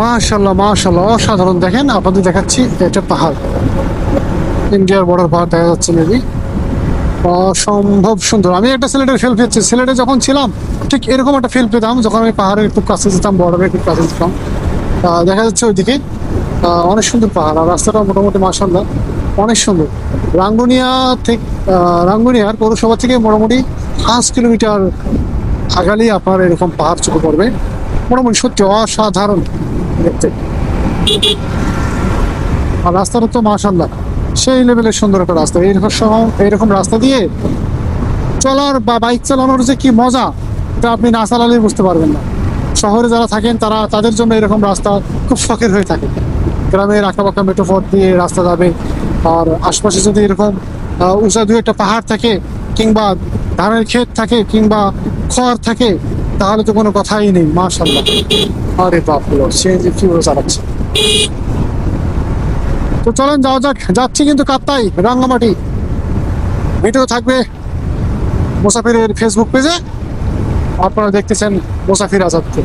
মাশাল্লাহ মাশাল্লাহ অসাধারণ। দেখেন, আপনাদের দেখাচ্ছি, এটা পাহাড়। ইন্ডিয়ার বর্ডার পাহাড় দেখা যাচ্ছে মেবি অসম্ভব সুন্দর। আমি একটা সিলেটের ফিল পেয়েছি সিলেটে যখন ছিলাম, ঠিক এরকম একটা ফিল পেতাম যখন আমি পাহাড়ের একটু কাছে যেতাম বর্ডারের একটু কাছে যেতাম। দেখা যাচ্ছে ওইদিকে অনেক সুন্দর পাহাড়। আর রাস্তাটা মোটামুটি মাসাল্লাহ অনেক সুন্দর। রাঙ্গুনিয়া থেকে রাঙ্গুনিয়ার পৌরসভা থেকে মোটামুটি পাঁচ কিলোমিটার আগালেই আপনার এরকম পাহাড় চোখে পড়বে। মোটামুটি সত্যি অসাধারণ। আর রাস্তাটা তো মাশাল্লাহ সেই লেভেলের সুন্দর একটা রাস্তা। এইরকম সহ- এইরকম রাস্তা দিয়ে চলার বা বাইক চালানোর যে কি মজা, এটা আপনি না চালালেই বুঝতে পারবেন না। শহরে যারা থাকেন, তারা তাদের জন্য এরকম রাস্তা খুব শখের হয়ে থাকে। গ্রামের আঁকাবাঁকা পথ দিয়ে রাস্তা যাবে। আর আশপাশে যদি এরকম উঁচা দু একটা পাহাড় থাকে, কিংবা ধানের ক্ষেত থাকে, কিংবা খড় থাকে, তাহলে তো কোনো কথাই নেই মাশাল্লাহ আরে বাপলো সে যে চালাচ্ছে? তো চলেন, যাওয়া যাক। যাচ্ছি কিন্তু কাপ্তাই, রাঙ্গামাটি। ভিডিও থাকবে মুসাফিরের ফেসবুক পেজে আপনারা দেখতেছেন মুসাফির আজাদকে।